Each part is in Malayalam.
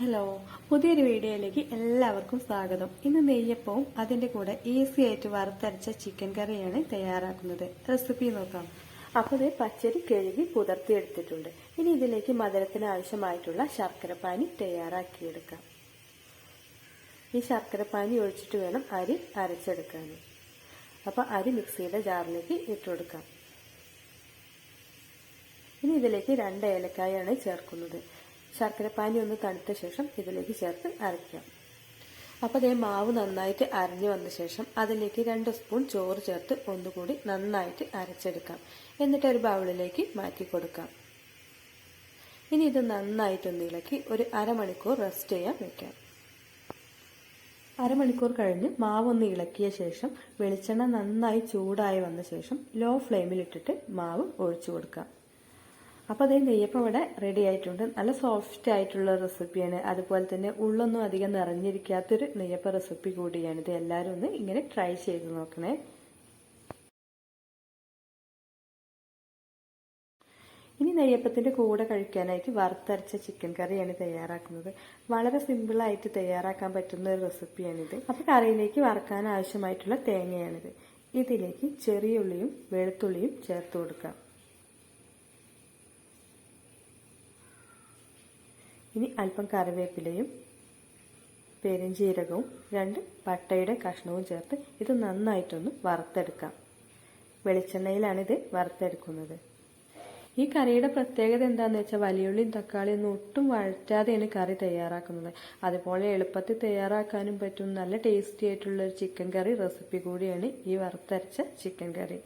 ഹലോ പുതിയൊരു വീഡിയോയിലേക്ക് എല്ലാവർക്കും സ്വാഗതം. ഇന്ന് നെയ്യപ്പവും അതിന്റെ കൂടെ ഈസി ആയിട്ട് വറുത്തരച്ച ചിക്കൻ കറിയാണ് തയ്യാറാക്കുന്നത്. റെസിപ്പി നോക്കാം. അപ്പോൾ പച്ചരി കഴുകി പുതർത്തി എടുത്തിട്ടുണ്ട് ഇനി ഇതിലേക്ക് മധുരത്തിന് ആവശ്യമായിട്ടുള്ള ശർക്കരപ്പാനി തയ്യാറാക്കിയെടുക്കാം. ഈ ശർക്കരപ്പാനി ഒഴിച്ചിട്ട് വേണം അരി അരച്ചെടുക്കാൻ അപ്പോൾ അരി മിക്സിയുടെ ജാറിലേക്ക് ഇട്ടുകൊടുക്കാം. ഇനി ഇതിലേക്ക് രണ്ട് ഏലക്കായാണ് ചേർക്കുന്നത്. ശർക്കരപ്പാനി ഒന്ന് തണുത്ത ശേഷം ഇതിലേക്ക് ചേർത്ത് അരയ്ക്കാം. അപ്പോൾ അതേ മാവ് നന്നായിട്ട് അരഞ്ഞു വന്ന ശേഷം അതിലേക്ക് രണ്ട് സ്പൂൺ ചോറ് ചേർത്ത് ഒന്നുകൂടി നന്നായിട്ട് അരച്ചെടുക്കാം. എന്നിട്ട് ഒരു ബൗളിലേക്ക് മാറ്റി കൊടുക്കാം. ഇനി ഇത് നന്നായിട്ടൊന്ന് ഇളക്കി ഒരു അരമണിക്കൂർ റെസ്റ്റ് ചെയ്യാൻ വെക്കാം. അരമണിക്കൂർ കഴിഞ്ഞ് ഒന്ന് ഇളക്കിയ ശേഷം വെളിച്ചെണ്ണ നന്നായി ചൂടായി വന്ന ശേഷം ലോ ഫ്ലെയിമിലിട്ടിട്ട് മാവ് ഒഴിച്ചു കൊടുക്കാം. അപ്പോൾ അതേ നെയ്യപ്പം ഇവിടെ റെഡി ആയിട്ടുണ്ട്. നല്ല സോഫ്റ്റ് ആയിട്ടുള്ള റെസിപ്പിയാണ് അതുപോലെ തന്നെ ഉള്ളൊന്നും അധികം നിറഞ്ഞിരിക്കാത്തൊരു നെയ്യപ്പ റെസിപ്പി കൂടിയാണ്. ഇത് എല്ലാവരും ഒന്ന് ഇങ്ങനെ ട്രൈ ചെയ്ത് നോക്കണേ. ഇനി നെയ്യപ്പത്തിന്റെ കൂടെ കഴിക്കാനായിട്ട് വറുത്തരച്ച ചിക്കൻ കറിയാണ് തയ്യാറാക്കുന്നത്. വളരെ സിമ്പിളായിട്ട് തയ്യാറാക്കാൻ പറ്റുന്ന ഒരു റെസിപ്പിയാണിത് അപ്പോൾ കറിയിലേക്ക് വറുക്കാൻ ആവശ്യമായിട്ടുള്ള തേങ്ങയാണിത്. ഇതിലേക്ക് ചെറിയ ഉള്ളിയും വെളുത്തുള്ളിയും ചേർത്ത് കൊടുക്കാം. ഇനി അല്പം കറിവേപ്പിലയും പെരുംജീരകവും രണ്ട് പട്ടയുടെ കഷ്ണവും ചേർത്ത് ഇത് നന്നായിട്ടൊന്ന് വറുത്തെടുക്കാം. വെളിച്ചെണ്ണയിലാണ് ഇത് വറുത്തെടുക്കുന്നത്. ഈ കറിയുടെ പ്രത്യേകത എന്താണെന്ന് വെച്ചാൽ വലിയുള്ളിയും തക്കാളിയും ഒന്നും ഒട്ടും വഴറ്റാതെയാണ് കറി തയ്യാറാക്കുന്നത്. അതുപോലെ എളുപ്പത്തിൽ തയ്യാറാക്കാനും പറ്റും. നല്ല ടേസ്റ്റി ആയിട്ടുള്ള ഒരു ചിക്കൻ കറി റെസിപ്പി കൂടിയാണ് ഈ വറുത്തരച്ച ചിക്കൻ കറി.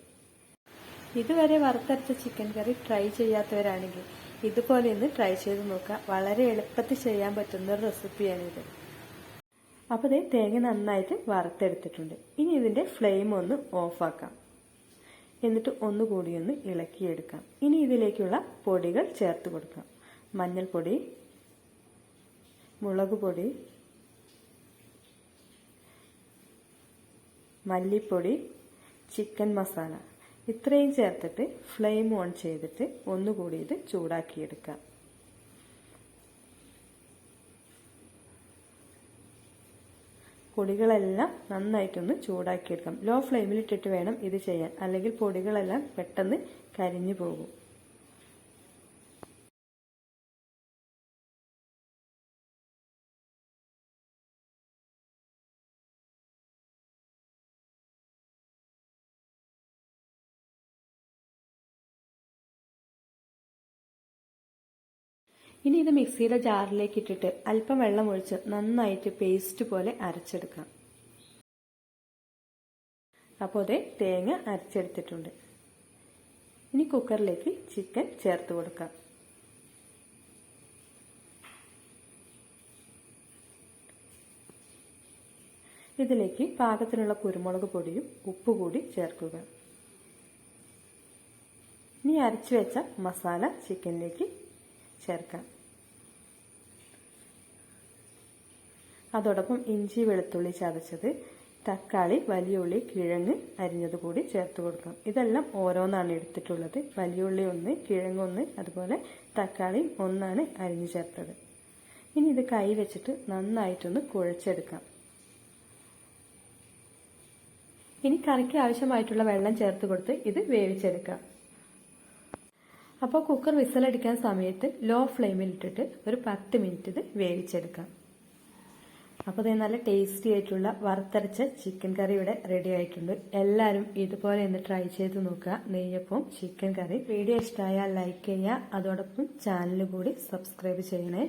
ഇതുവരെ വറുത്തരച്ച ചിക്കൻ കറി ട്രൈ ചെയ്യാത്തവരാണെങ്കിൽ ഇതുപോലെ ഒന്ന് ട്രൈ ചെയ്ത് നോക്കുക വളരെ എളുപ്പത്തിൽ ചെയ്യാൻ പറ്റുന്ന ഒരു റെസിപ്പിയാണിത് അപ്പോൾ ഇത് തേങ്ങ നന്നായിട്ട് വറുത്തെടുത്തിട്ടുണ്ട്. ഇനി ഇതിന്റെ ഫ്ലെയിം ഒന്ന് ഓഫാക്കാം എന്നിട്ട് ഒന്നുകൂടി ഒന്ന് ഇളക്കിയെടുക്കാം. ഇനി ഇതിലേക്കുള്ള പൊടികൾ ചേർത്ത് കൊടുക്കാം. മഞ്ഞൾപ്പൊടി മുളക് പൊടി മല്ലിപ്പൊടി ചിക്കൻ മസാല. ഇത്രയും ചേർത്തിട്ട് ഫ്ലെയിം ഓൺ ചെയ്തിട്ട് ഒന്നുകൂടി ഇത് ചൂടാക്കിയെടുക്കാം. പൊടികളെല്ലാം നന്നായിട്ടൊന്ന് ചൂടാക്കിയെടുക്കാം. ലോ ഫ്ലെയിമിൽ ഇട്ടിട്ട് വേണം ഇത് ചെയ്യാൻ. അല്ലെങ്കിൽ പൊടികളെല്ലാം പെട്ടെന്ന് കരിഞ്ഞു പോകും. ഇനി ഇത് മിക്സിയുടെ ജാറിലേക്ക് ഇട്ടിട്ട് അല്പം വെള്ളം ഒഴിച്ച് നന്നായിട്ട് പേസ്റ്റ് പോലെ അരച്ചെടുക്കാം. അപ്പോൾ അതേ തേങ്ങ അരച്ചെടുത്തിട്ടുണ്ട്. ഇനി കുക്കറിലേക്ക് ചിക്കൻ ചേർത്ത് കൊടുക്കാം. ഇതിലേക്ക് പാകത്തിനുള്ള കുരുമുളക് പൊടിയും ഉപ്പ് കൂടി ചേർക്കുക. ഇനി അരച്ചു വെച്ച മസാല ചിക്കനിലേക്ക് ചേർക്കാം. അതോടൊപ്പം ഇഞ്ചി വെളുത്തുള്ളി ചതച്ചത് തക്കാളി വലിയ ഉള്ളി കിഴങ്ങ് അരിഞ്ഞത് കൂടി ചേർത്ത് കൊടുക്കാം. ഇതെല്ലാം ഓരോന്നാണ് എടുത്തിട്ടുള്ളത്. വലിയ ഉള്ളി ഒന്ന് കിഴങ്ങ് ഒന്ന് അതുപോലെ തക്കാളി ഒന്നാണ് അരിഞ്ഞു ചേർത്തത്. ഇനി ഇത് കൈ വെച്ചിട്ട് നന്നായിട്ടൊന്ന് കുഴച്ചെടുക്കാം. ഇനി കറിക്ക് ആവശ്യമായിട്ടുള്ള വെള്ളം ചേർത്ത് കൊടുത്ത് ഇത് വേവിച്ചെടുക്കാം. അപ്പോൾ കുക്കർ വിസലടിക്കാൻ സമയത്ത് ലോ ഫ്ലെയിമിൽ ഇട്ടിട്ട് ഒരു പത്ത് മിനിറ്റ് ഇത് വേവിച്ചെടുക്കാം. അപ്പോൾ ഇത് നല്ല ടേസ്റ്റി ആയിട്ടുള്ള വറുത്തരച്ച ചിക്കൻ കറി ഇവിടെ റെഡി ആയിട്ടുണ്ട്. എല്ലാവരും ഇതുപോലെ ഒന്ന് ട്രൈ ചെയ്ത് നോക്കുക. നെയ്യപ്പം ചിക്കൻ കറി വീഡിയോ ഇഷ്ടമായാൽ ലൈക്ക് ചെയ്യുക. അതോടൊപ്പം ചാനൽ കൂടി സബ്സ്ക്രൈബ് ചെയ്യണേ.